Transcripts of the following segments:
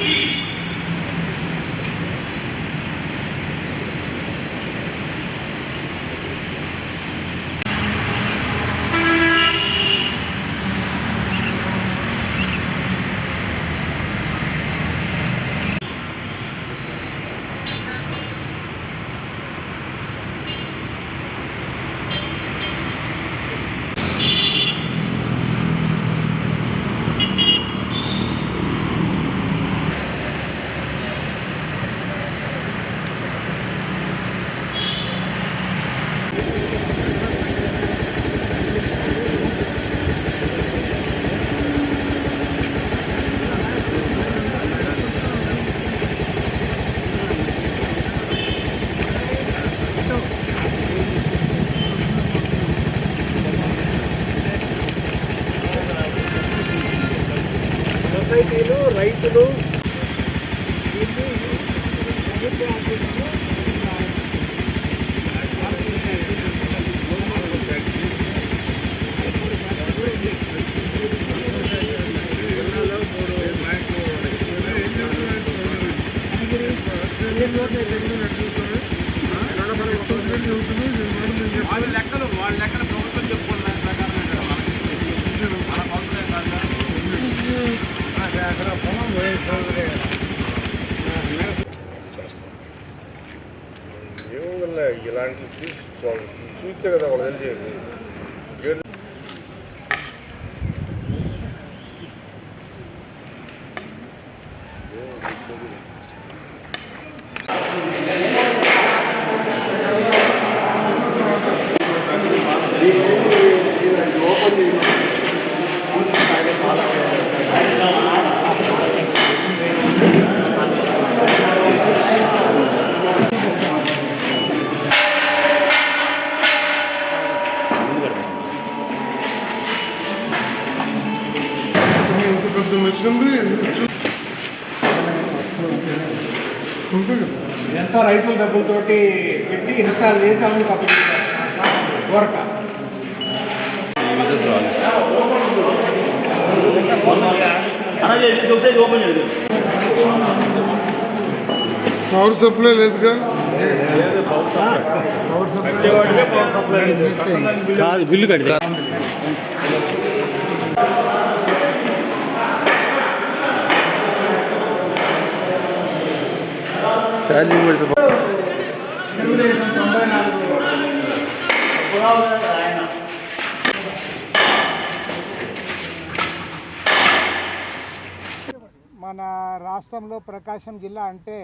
సొసైటీలు రైతులు వాళ్ళ లెక్కలు వాళ్ళ లెక్కలు ప్రభుత్వం చెప్పుకున్న దాని ప్రకారమే కదా మనకి. మన కొలతలేం కాదు ఇలాంటివి చూసుకోవాలి చూస్తే కదా వాళ్ళు తెలిసేది ఇంత పెద్ద మెషిన్ ఉంది ఉంది కదా ఎంత రైతుల డబ్బులతోటి పెట్టి ఇన్స్టాల్ చేసి అప్పగించారు గోరక పవర్ సప్లై లేదుగా? పవర్ సప్లై కాదు బిల్లు కడితే. ఛార్జింగ్ పెడితే మన రాష్ట్రంలో ప్రకాశం జిల్లా అంటే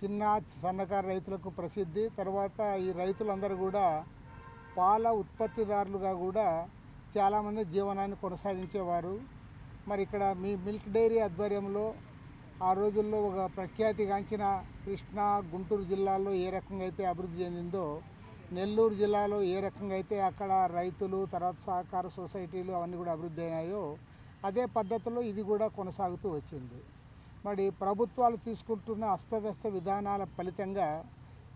చిన్న సన్నకారు రైతులకు ప్రసిద్ధి. తర్వాత ఈ రైతులందరూ కూడా పాల ఉత్పత్తిదారులుగా కూడా చాలామంది జీవనాన్ని కొనసాగించేవారు. మరి ఇక్కడ మీ మిల్క్ డైరీ ఆధ్వర్యంలో ఆ రోజుల్లో ఒక ప్రఖ్యాతిగాంచిన కృష్ణా గుంటూరు జిల్లాలో ఏ రకంగా అయితే అభివృద్ధి చెందిందో నెల్లూరు జిల్లాలో ఏ రకంగా అయితే అక్కడ రైతులు తర్వాత సహకార సొసైటీలు అవన్నీ కూడా అభివృద్ధి అయినాయో అదే పద్ధతిలో ఇది కూడా కొనసాగుతూ వచ్చింది. మరి ప్రభుత్వాలు తీసుకుంటున్న అస్తవ్యస్త విధానాల ఫలితంగా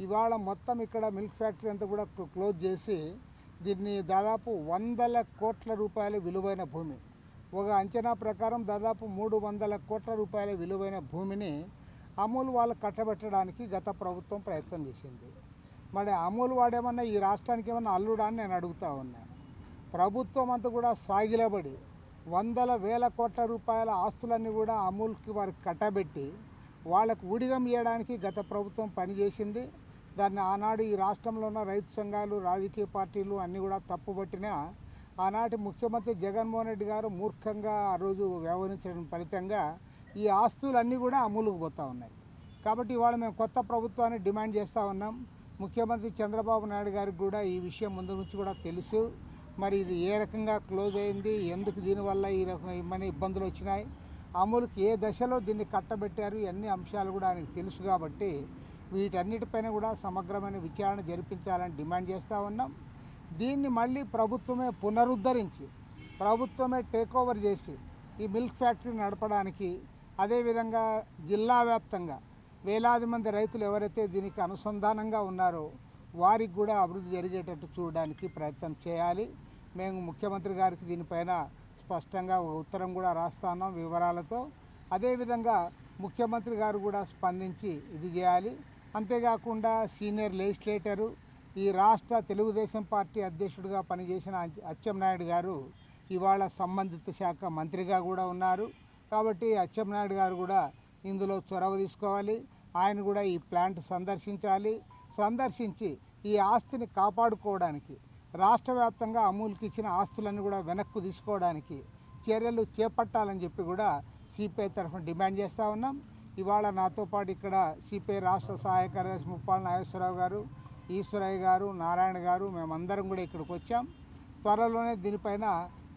ఇవాళ మొత్తం ఇక్కడ మిల్క్ ఫ్యాక్టరీ అంతా కూడా క్లోజ్ చేసి దీన్ని దాదాపు వందల కోట్ల రూపాయల విలువైన భూమి ఒక అంచనా ప్రకారం దాదాపు మూడు వందల కోట్ల రూపాయల విలువైన భూమిని అమూల్ వాళ్ళు కట్టబెట్టడానికి గత ప్రభుత్వం ప్రయత్నం చేసింది. మరి అమూల్ వాడేమన్నా ఈ రాష్ట్రానికి ఏమన్నా అల్లుడా అని నేను అడుగుతా ఉన్నాను ప్రభుత్వం అంతా కూడా సాగిలబడి వందల వేల కోట్ల రూపాయల ఆస్తులన్నీ కూడా అమూల్కి వారికి కట్టబెట్టి వాళ్ళకు ఊడిగం ఇవ్వడానికి గత ప్రభుత్వం పనిచేసింది దాన్ని ఆనాడు ఈ రాష్ట్రంలో ఉన్న రైతు సంఘాలు రాజకీయ పార్టీలు అన్నీ కూడా తప్పుపట్టినా ఆనాటి ముఖ్యమంత్రి జగన్మోహన్ రెడ్డి గారు మూర్ఖంగా ఆ రోజు వ్యవహరించడం ఫలితంగా ఈ ఆస్తులన్నీ కూడా అమూలుకు పోతూ ఉన్నాయి. కాబట్టి ఇవాళ మేము కొత్త ప్రభుత్వాన్ని డిమాండ్ చేస్తూ ఉన్నాం. ముఖ్యమంత్రి చంద్రబాబు నాయుడు గారికి కూడా ఈ విషయం ముందు నుంచి కూడా తెలుసు. మరి ఇది ఏ రకంగా క్లోజ్ అయింది? ఎందుకు దీనివల్ల ఈ రకం ఏమైనా ఇబ్బందులు వచ్చినాయి? అమలుకి ఏ దశలో దీన్ని కట్టబెట్టారు? అన్ని అంశాలు కూడా ఆయనకు తెలుసు కాబట్టి వీటన్నిటిపైన కూడా సమగ్రమైన విచారణ జరిపించాలని డిమాండ్ చేస్తూ ఉన్నాం. దీన్ని మళ్ళీ ప్రభుత్వమే పునరుద్ధరించి ప్రభుత్వమే టేక్ ఓవర్ చేసి ఈ మిల్క్ ఫ్యాక్టరీ నడపడానికి అదేవిధంగా జిల్లా వ్యాప్తంగా వేలాది మంది రైతులు ఎవరైతే దీనికి అనుసంధానంగా ఉన్నారో వారికి కూడా అభివృద్ధి జరిగేటట్టు చూడడానికి ప్రయత్నం చేయాలి. మేము ముఖ్యమంత్రి గారికి దీనిపైన స్పష్టంగా ఒక ఉత్తరం కూడా రాస్తా వివరాలతో. అదేవిధంగా ముఖ్యమంత్రి గారు కూడా స్పందించి ఇది చేయాలి. అంతేకాకుండా సీనియర్ లెజిస్లేటరు ఈ రాష్ట్ర తెలుగుదేశం పార్టీ అధ్యక్షుడిగా పనిచేసిన అచ్చెంనాయుడు గారు ఇవాళ సంబంధిత శాఖ మంత్రిగా కూడా ఉన్నారు. కాబట్టి అచ్చెంనాయుడు గారు కూడా ఇందులో చొరవ తీసుకోవాలి. ఆయన కూడా ఈ ప్లాంట్ సందర్శించాలి. సందర్శించి ఈ ఆస్తిని కాపాడుకోవడానికి రాష్ట్ర వ్యాప్తంగా అమూల్కి ఇచ్చిన ఆస్తులను కూడా వెనక్కు తీసుకోవడానికి చర్యలు చేపట్టాలని చెప్పి కూడా సిపిఐ తరఫున డిమాండ్ చేస్తూ ఉన్నాం. ఇవాళ నాతో పాటు ఇక్కడ సిపిఐ రాష్ట్ర సహాయ కార్యదర్శి ముప్పాల నాగేశ్వరరావు గారు ఈశ్వరయ్య గారు నారాయణ గారు మేమందరం కూడా ఇక్కడికి వచ్చాం. త్వరలోనే దీనిపైన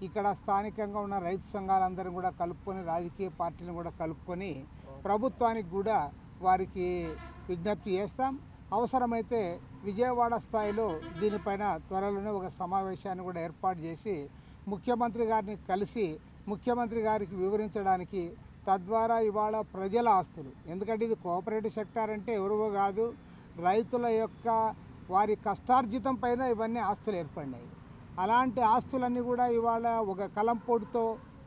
ఇక్కడ స్థానికంగా ఉన్న రైతు సంఘాలందరం కూడా కలుపుకొని రాజకీయ పార్టీలను కూడా కలుపుకొని ప్రభుత్వానికి కూడా వారికి విజ్ఞప్తి చేస్తాం. అవసరమైతే విజయవాడ స్థాయిలో దీనిపైన త్వరలోనే ఒక సమావేశాన్ని కూడా ఏర్పాటు చేసి ముఖ్యమంత్రి గారిని కలిసి ముఖ్యమంత్రి గారికి వివరించడానికి తద్వారా ఇవాళ ప్రజల ఆస్తులు ఎందుకంటే ఇది కోఆపరేటివ్ సెక్టార్ అంటే ఎవరివో కాదు రైతుల యొక్క వారి కష్టార్జితం పైన ఇవన్నీ ఆస్తులు ఏర్పడినాయి. అలాంటి ఆస్తులన్నీ కూడా ఇవాళ ఒక కలంపోటుతో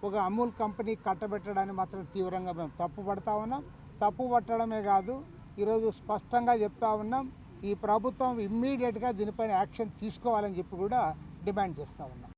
ఒక అమూల్ కంపెనీ కట్టబెట్టడాన్ని మాత్రం తీవ్రంగా మేము తప్పు పడతా ఉన్నాం. తప్పు పట్టడమే కాదు ఈరోజు స్పష్టంగా చెప్తా ఉన్నాం ఈ ప్రభుత్వం ఇమ్మీడియట్గా దీనిపైన యాక్షన్ తీసుకోవాలని చెప్పి కూడా డిమాండ్ చేస్తూ ఉన్నాం.